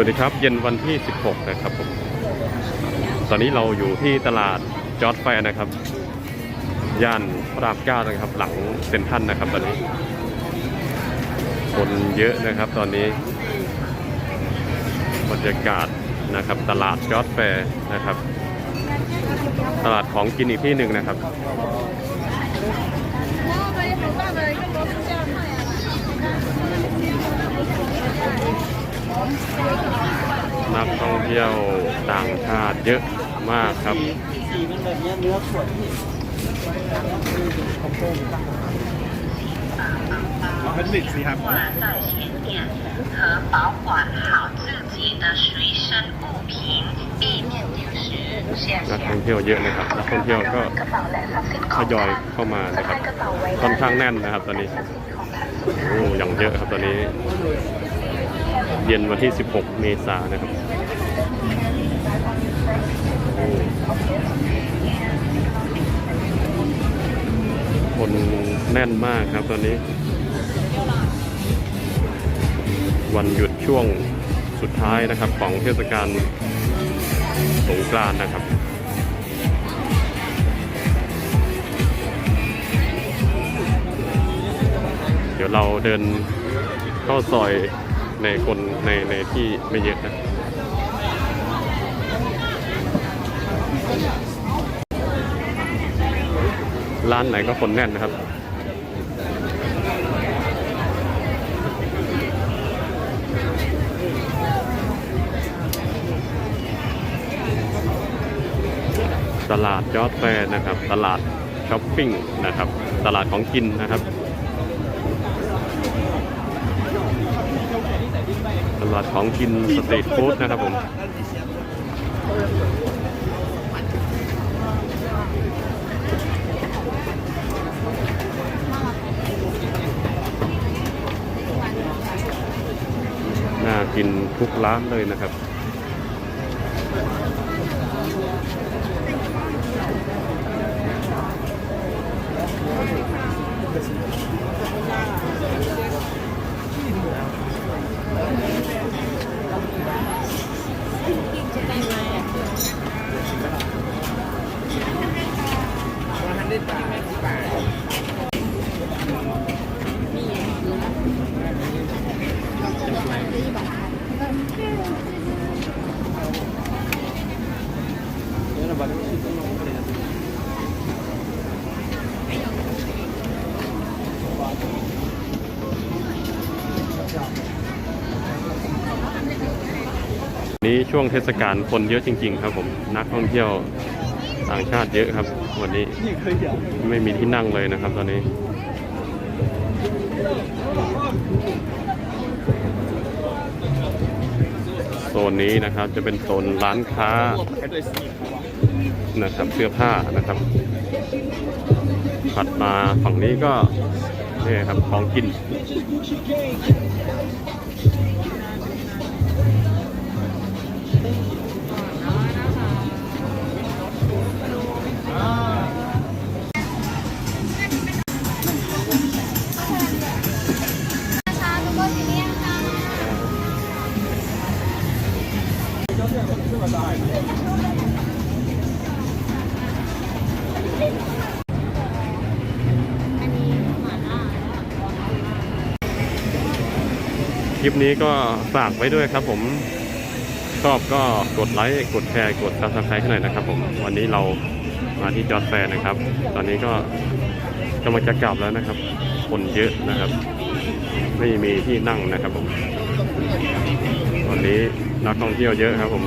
วัสดีครับ เย็นวันที่ 16 นะครับผม ตอนนี้เราอยู่ที่ตลาดจอร์ดแฟร์นะครับ ย่านพระรามเก้านะครับ หลังเซ็นทรัลนะครับ ตอนนี้ คนเยอะนะครับตอนนี้ บรรยากาศนะครับ ตลาดจอร์ดแฟร์นะครับ ตลาดของกินอีกที่หนึ่งนะครับ นักท่อง เที่ยวต่างชาติเยอะมากครับนักนักท่องเที่ยวเยอะนะครับนักท่องเที่ยวก็ทยอยเข้ามานะครับค่อนข้างแน่นนะครับตอนนี้โอ้อย่างเยอะครับตอนนี้ เย็นวันที่ 16 เมษายนนะครับ คนแน่นมากครับตอนนี้ วันหยุดช่วงสุดท้ายนะครับ ของเทศกาลสงกรานต์นะครับเดี๋ยวเราเดินเข้าซอยในคนในในที่ไม่เยอะนะ ร้านไหนก็คนแน่นนะครับ ตลาดยอดแฟนะครับ ตลาดช้อปปิ้งนะครับ ตลาดของกินนะครับ ตลาดของกินสตรีทฟู้ดนะครับผม กินทุกร้านเลยนะครับ นี้ช่วงเทศกาลคนเยอะจริง ๆ ครับผมนักท่องเที่ยวต่างชาติเยอะครับ วันนี้ไม่มีที่นั่งเลยนะครับ ตอนนี้ โซนนี้นะครับจะเป็นโซนร้านค้านะครับเสื้อผ้านะครับถัดมาฝั่งนี้ก็นี่ครับของกิน คลิปนี้ก็ฝากไว้ด้วยครับผมชอบก็กดไลค์กดแชร์กดซับสไครต์ให้หน่อยนะครับผมวันนี้เรามาที่จอร์ดแฟร์นะครับ ตอนนี้ก็กำลังจะกลับแล้วนะครับ คนเยอะนะครับ ไม่มีที่นั่งนะครับผมตอนนี้นักท่องเที่ยวเยอะครับผม